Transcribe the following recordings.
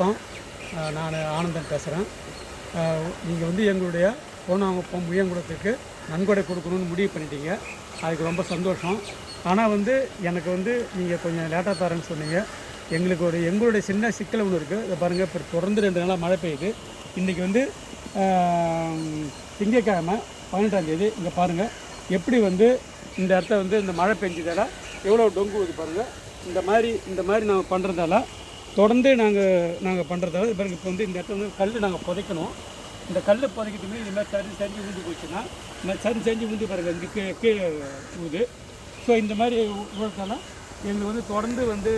வணக்கம். நான் ஆனந்தன் பேசுகிறேன் நீங்கள் வந்து எங்களுடைய கோணாங்குப்பம் முயங்குளத்துக்கு நன்கொடை கொடுக்கணும்னு முடிவு பண்ணிட்டீங்க. அதுக்கு ரொம்ப சந்தோஷம். ஆனால் வந்து எனக்கு வந்து நீங்கள் கொஞ்சம் லேட்டாக தரேன்னு சொன்னீங்க. எங்களுக்கு ஒரு எங்களுடைய சின்ன சிக்கல் ஒன்று இருக்குது இதை பாருங்கள் இப்போ தொடர்ந்து ரெண்டு நாளாக மழை பெய்யுது. இன்றைக்கி வந்து திங்கக்கிழமை திங்கட்கிழமை பதினெட்டாம் தேதி. இங்கே பாருங்கள் எப்படி வந்து இந்த இடத்த வந்து இந்த மழை பெஞ்சதால எவ்வளோ டொங்கு ஊது பாருங்கள் இந்த மாதிரி இந்த மாதிரி நாங்கள் பண்ணுறதால தொடர்ந்து நாங்கள் நாங்கள் பண்ணுறதால பிறகு இப்போ வந்து இந்த இடத்துல வந்து கல் நாங்கள் புதைக்கணும். இந்த கல் புதைக்கிட்டுமே இது மாதிரி சரி செஞ்சு ஊந்து போச்சுன்னா இந்த சரி செஞ்சு ஊந்து பாருங்கள் இங்கே கீழே கீழே ஊது. ஸோ இந்த மாதிரி ஊழத்தால எங்களுக்கு வந்து தொடர்ந்து வந்து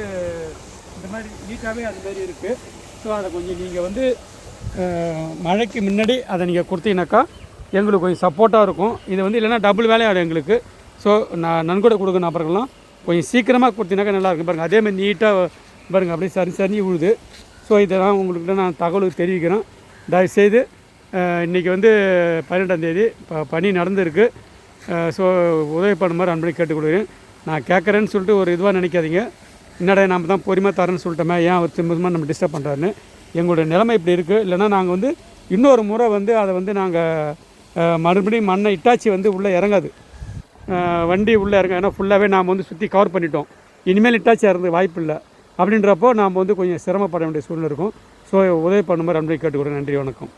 இந்த மாதிரி நீட்டாகவே அது மாதிரி இருக்குது ஸோ அதை கொஞ்சம் நீங்கள் வந்து மழைக்கு முன்னாடி அதை நீங்கள் கொடுத்தீங்கன்னாக்கா எங்களுக்கு கொஞ்சம் சப்போர்ட்டாக இருக்கும். இது வந்து இல்லைன்னா டபுள் வேலையாடும் எங்களுக்கு. ஸோ நான் நன்கொடை கொடுக்குற நபர்கள்லாம் கொஞ்சம் சீக்கிரமாக கொடுத்தீங்கன்னாக்கா நல்லாயிருக்கும் பாருங்கள் அதேமாதிரி நீட்டாக பாருங்கள் அப்படியே சரி சரி விழுது. ஸோ இதெல்லாம் உங்களுக்கு நான் தகவல் தெரிவிக்கிறேன். தயவுசெய்து இன்றைக்கி இன்னைக்கு வந்து பன்னெண்டாம் தேதி ப பணி நடந்திருக்கு. ஸோ உதவி பண்ணுமாறு அன்பளி கேட்டுக்கொள்கிறேன். நான் கேட்குறேன்னு சொல்லிட்டு ஒரு இதுவாக நினைக்காதீங்க. என்னடா நம்ம தான் பொறுமையாக தரேன்னு சொல்லிட்டோமே ஏன் அவர் திரும்ப நம்ம டிஸ்டர்ப் பண்ணுறாருன்னு எங்களுடைய நிலைமை இப்படி இருக்குது இல்லைன்னா நாங்கள் வந்து இன்னொரு முறை வந்து அதை வந்து நாங்கள் மறுபடியும் மண்ணை இட்டாச்சி வந்து உள்ளே இறங்காது. வண்டி உள்ளே இறங்க ஏன்னா ஃபுல்லாகவே நாம் வந்து சுற்றி கவர் பண்ணிட்டோம். இனிமேல் இட்டாச்சி இறந்து வாய்ப்பு இல்லை. அப்படின்றப்போ நாம் வந்து கொஞ்சம் சிரமப்பட வேண்டிய சூழ்நிலை இருக்கும். ஸோ உதவி பண்ணுமாறு அன்பை கேட்டுக்கிறேன் நன்றி வணக்கம்.